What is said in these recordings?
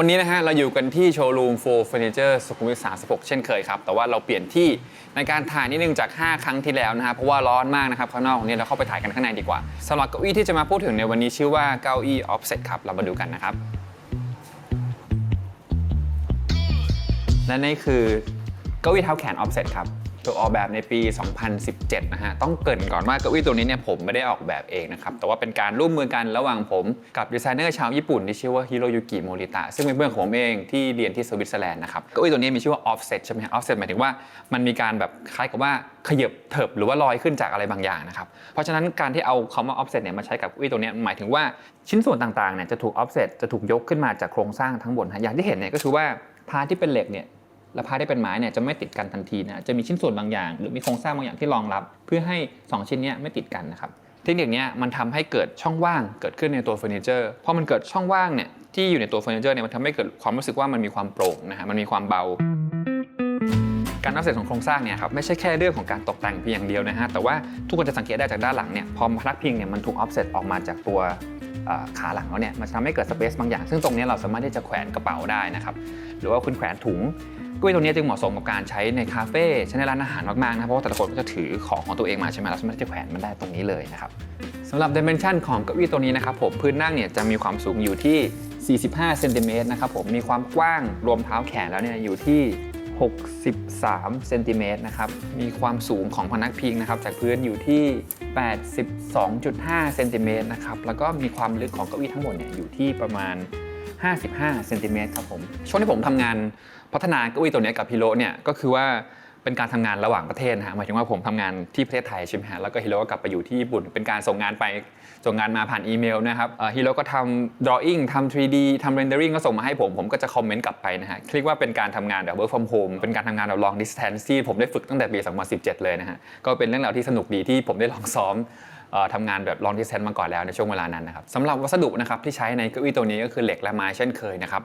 วันนี้นะฮะเราอยู่กันที่โชว์รูม for furniture สุขุมวิท36 เช่นเคยครับ แต่ว่าเราเปลี่ยนที่ในการถ่ายนิดนึงจาก 5 ครั้งที่แล้วนะฮะเพราะว่าร้อนมากนะครับข้างนอกวันนี้เราเข้าไปถ่ายกันข้างในดีกว่าสำหรับเก้าอี้ที่จะมาพูดถึงในวันนี้ชื่อว่าเก้าอี้ offset ครับเรามาดูกันนะครับ และนี่คือเก้าอี้เท้าแขน offset ครับ ถูกออกแบบในปี 2017 นะฮะ ต้องเกริ่นก่อนว่าเก้าอี้ตัวนี้เนี่ยผมไม่ได้ออกแบบเองนะครับ แต่ว่าเป็นการร่วมมือกันระหว่างผมกับดีไซเนอร์ชาวญี่ปุ่นที่ชื่อว่าฮิโรยุกิโมริตะซึ่งเป็นเพื่อนของผมเองที่เรียนที่สวิตเซอร์แลนด์นะครับ เก้าอี้ตัวนี้มีชื่อว่า offset ใช่ไหมฮะ offset หมายถึงว่ามันมีการแบบคล้ายกับว่าขยับเถิบหรือว่าลอยขึ้นจากอะไรบางอย่างนะครับ เพราะฉะนั้นการที่เอาคำว่า offset เนี่ยมาใช้กับเก้าอี้ตัวนี้หมายถึงว่าชิ้นส่วนต่างๆเนี่ยจะถูก offset จะถูกยกขึ้นมาจากโครงสร้างทั้งบนฮะอย่างที่เห็นเนี่ยก็คือว่าพาร์ทที่เป็นเหล็กเนี่ย และพาที่เป็นไม้เนี่ยจะไม่ติดกันทันทีนะจะมีชิ้นส่วนบางอย่าง หรือมีโครงสร้างบางอย่างที่รองรับ เพื่อให้ 2 ชิ้นนี้ไม่ติดกันนะครับเทคนิคนี้มันทำให้เกิดช่องว่างเกิดขึ้นในตัวเฟอร์นิเจอร์พอมันเกิดช่องว่างเนี่ยที่อยู่ในตัวเฟอร์นิเจอร์เนี่ยมันทำให้เกิดความรู้สึกว่ามันมีความโปร่งนะฮะมันมีความเบาการอัพเซตของโครงสร้างเนี่ยครับไม่ใช่แค่เรื่องของการตกแต่งเพียงอย่างเดียวนะฮะแต่ว่าทุกคนจะสังเกตได้จากด้านหลังเนี่ยพอพนักพิงเนี่ยมันถูกออฟเซตออกมาจากตัว ขาหลังแล้วเนี่ยมันจะทำให้เกิดสเปซบางอย่าง ซึ่งตรงนี้เราสามารถที่จะแขวนกระเป๋าได้นะครับหรือว่าคุณแขวนถุงเก้าอี้ตัวนี้จึงเหมาะสมกับการใช้ในคาเฟ่ใช้ในร้านอาหารมากๆนะเพราะว่าแต่ละคนก็จะถือของของตัวเองมาใช่ไหมเราสามารถที่จะแขวนมันได้ตรงนี้เลยนะครับสำหรับดิเมนชันของเก้าอี้ตัวนี้นะครับผมพื้นนั่งเนี่ยจะมีความสูงอยู่ที่ 45 เซนติเมตรนะครับผมมีความกว้างรวมเท้าแขนแล้วเนี่ยอยู่ที่ 63เซนติเมตรนะครับ มีความสูงของพนักพิงนะครับ จากพื้นอยู่ที่ 82.5เซนติเมตรนะครับ แล้วก็มีความลึกของเก้าอี้ทั้งหมดเนี่ยอยู่ที่ประมาณ 55เซนติเมตรครับผม ช่วงที่ผมทำงานพัฒนาเก้าอี้ตัวนี้กับพิโลเนี่ย ก็คือว่า เป็นการทำงานระหว่างประเทศนะฮะหมายถึงว่าผมทำงานที่ประเทศไทยใช่ไหมฮะแล้วก็ฮิโร่ก็กลับไปอยู่ที่ญี่ปุ่น เป็นการส่งงานไปส่งงานมาผ่านอีเมลนะครับฮิโร่ก็ทำ drawing ทำ 3D ทำ rendering ก็ส่งมาให้ผม ผมก็จะคอมเมนต์กลับไปนะฮะเรียกว่าเป็นการทำงานแบบ work from home เป็นการทำงานแบบ long distance ที่ผมได้ฝึกตั้งแต่ปี 2017 เลยนะฮะก็เป็นเรื่องราวที่สนุกดีที่ผมได้ลองซ้อม ทำงานแบบ long distance มาก่อนแล้วในช่วงเวลานั้นนะครับสำหรับวัสดุนะครับที่ใช้ในเก้าอี้ตัวนี้ก็คือเหล็กและไม้เช่นเคยนะครับ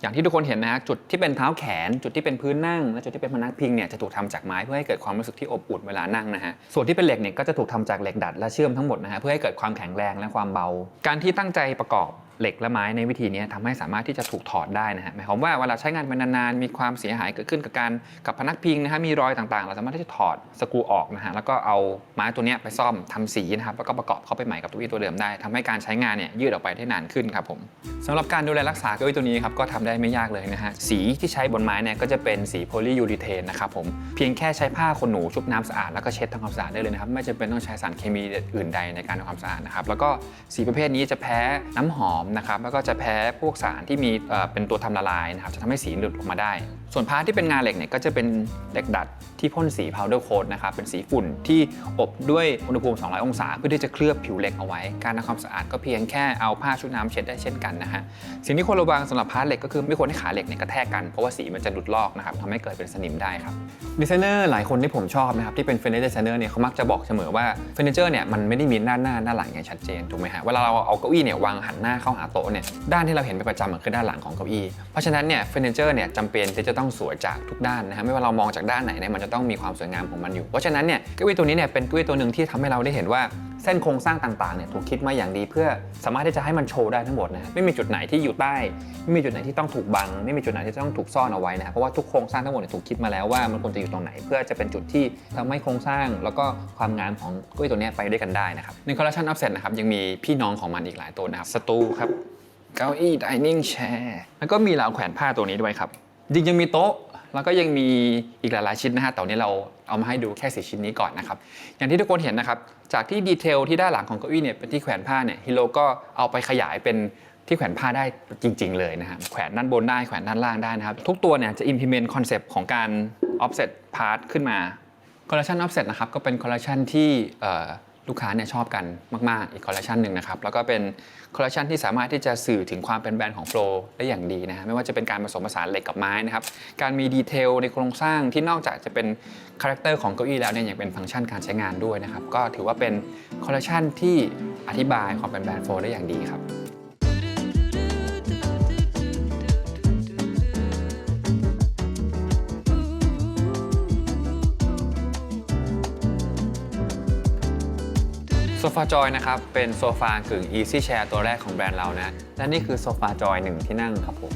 อย่างที่ทุกคนเห็นนะฮะจุดที่เป็นเท้าแขน จุดที่เป็นพื้นนั่งและจุดที่เป็นพนักพิงเนี่ยจะถูกทำจากไม้เพื่อให้เกิดความรู้สึกที่อบอุ่นเวลานั่งนะฮะส่วนที่เป็นเหล็กเนี่ยก็จะถูกทำจากเหล็กดัดและเชื่อมทั้งหมดนะฮะเพื่อให้เกิดความแข็งแรงและความเบา การที่ตั้งใจประกอบ เหล็กและไม้ในวิธีนี้ทำให้สามารถที่จะถูกถอดได้นะฮะหมายความว่าเวลาใช้งานไปนานๆมีความเสียหายเกิดขึ้นกับการกับพนักพิงนะฮะมีรอยต่างๆ เราสามารถที่จะถอดสกรูออกนะฮะแล้วก็เอาไม้ตัวนี้ไปซ่อมทำสีนะครับแล้วก็ประกอบเข้าไปใหม่กับตัวอี้ตัวเดิมได้ทำให้การใช้งานเนี่ยยืดออกไปได้นานขึ้นครับผมสำหรับการดูแลรักษาเก้าอี้ตัวนี้ครับก็ทำได้ไม่ยากเลยนะฮะสีที่ใช้บนไม้เนี่ยก็จะเป็นสีโพลียูริเทนนะครับผมเพียงแค่ใช้ผ้าขนหนูชุบน้ำสะอาดแล้วก็เช็ดทำความสะอาดได้เลยนะครับไม่จำเป็นต้องใช้สารเคมีอื่นใดในการทำความสะอาดนะครับแล้วก็สีประเภทนี้จะแพ้น้ำหอมนะครับแล้วก็จะแพ้พวกสารที่มีเป็นตัวทำละลายนะครับจะทำให้สีหลุดออกมาได้ส่วนพาร์ทที่เป็นงานเหล็กเนี่ยก็จะเป็นเหล็กดัดที่พ่นสี powder coat นะครับเป็นสีฝุ่นที่อบด้วยอุณหภูมิ 200 องศา เพื่อที่จะเคลือบผิวเหล็กเอาไว้ การทำความสะอาดก็เพียงแค่เอาผ้าชุบน้ำเช็ดได้เช่นกันนะฮะสิ่งที่ควรระวังสำหรับพาร์ทเหล็กก็คือไม่ควรให้ขาเหล็กเนี่ยกระแทกกันเพราะว่าสีมันจะหลุดลอกนะครับทำให้เกิดเป็นสนิมได้ครับดีไซเนอร์หลายคนที่ผมชอบนะครับที่เป็นเฟอร์นิเจอร์ดีไซเนอร์เนี่ยเขามักจะบอกเสมอว่าเฟอร์นิเจอร์เนี่ยมันไม่ได้มีด้านหน้าด้านหลังอย่างชัดเจนถูกไหมฮะเวลาเราเอาเก้าอี้เนี่ยวางหันหน้าเข้าหาโต๊ะเนี่ยด้านที่เราเห็นเป็นประจำมันคือด้านหลังของเก้าอี้เพราะฉะนั้นเนี่ยเฟอร์นิเจอร์เนี่ยจำเป็นที่จะต้องสวยจากทุกด้านนะฮะไม่ว่าเรามองจากด้านไหนเนี่ยมันจะต้องมีความสวยงามของมันอยู่ เพราะฉะนั้นเนี่ยเก้าอี้ตัวนี้เนี่ยเป็นเก้าอี้ตัวหนึ่งที่ทำให้เราได้เห็นว่าเส้นโครงสร้างต่างๆเนี่ยถูกคิดมาอย่างดีเพื่อสามารถที่จะให้มันโชว์ได้ทั้งหมดนะไม่มีจุดไหนที่อยู่ใต้ไม่มีจุดไหนที่ต้องถูกบัง ไม่มีจุดไหนที่ต้องถูกซ่อนเอาไว้นะครับเพราะว่าทุกโครงสร้างทั้งหมดเนี่ยถูกคิดมาแล้วว่ามันควรจะอยู่ตรงไหน เพื่อจะเป็นจุดที่ทำให้โครงสร้างแล้วก็ความงามของเก้าอี้ตัวนี้ไปด้วยกันได้นะครับในคอลเลคชันอัพเซตนะครับยังมีพี่น้องของมันอีกหลายตัวนะครับสตูครับเก้าอี้ dining chair แล้วก็มีราวแขวนผ้าตัวนี้ด้วยครับ จริงยังมีโต๊ะแล้วก็ยังมีอีกหลายๆชิ้นนะฮะแต่วันนี้เราเอามาให้ดูแค่สีชิ้นนี้ก่อนนะครับ อย่างที่ทุกคนเห็นนะครับ จากที่ดีเทลที่ด้านหลังของเก้าอี้เนี่ยเป็นที่แขวนผ้าเนี่ยฮิโรก็เอาไปขยายเป็นที่แขวนผ้าได้จริง ๆ เลยนะฮะแขวนด้านบนได้แขวนด้านล่างได้นะครับ ทุกตัวเนี่ยจะ implement concept ของการ offset part ขึ้นมาคอลเลคชัน offset นะครับก็เป็นคอลเลคชันที่ ลูกค้าเนี่ยชอบกันมาก ๆ อีกคอลเลคชันหนึ่งนะครับ แล้วก็เป็นคอลเลคชันที่สามารถที่จะสื่อถึงความเป็นแบรนด์ของโฟลได้อย่างดีนะฮะไม่ว่าจะเป็นการผสมผสานเหล็กกับไม้นะครับ การมีดีเทลในโครงสร้างที่นอกจากจะเป็นคาแรคเตอร์ของเก้าอี้แล้วเนี่ยยังเป็นฟังก์ชันการใช้งานด้วยนะครับก็ถือว่าเป็นคอลเลคชันที่อธิบายความเป็นแบรนด์โฟลได้อย่างดีครับ ฟาจอยนะครับ เป็นโซฟากึ่ง Easy Chair ตัวแรกของแบรนด์เรานะ และนี่คือโซฟาจอยหนึ่งที่นั่งครับผม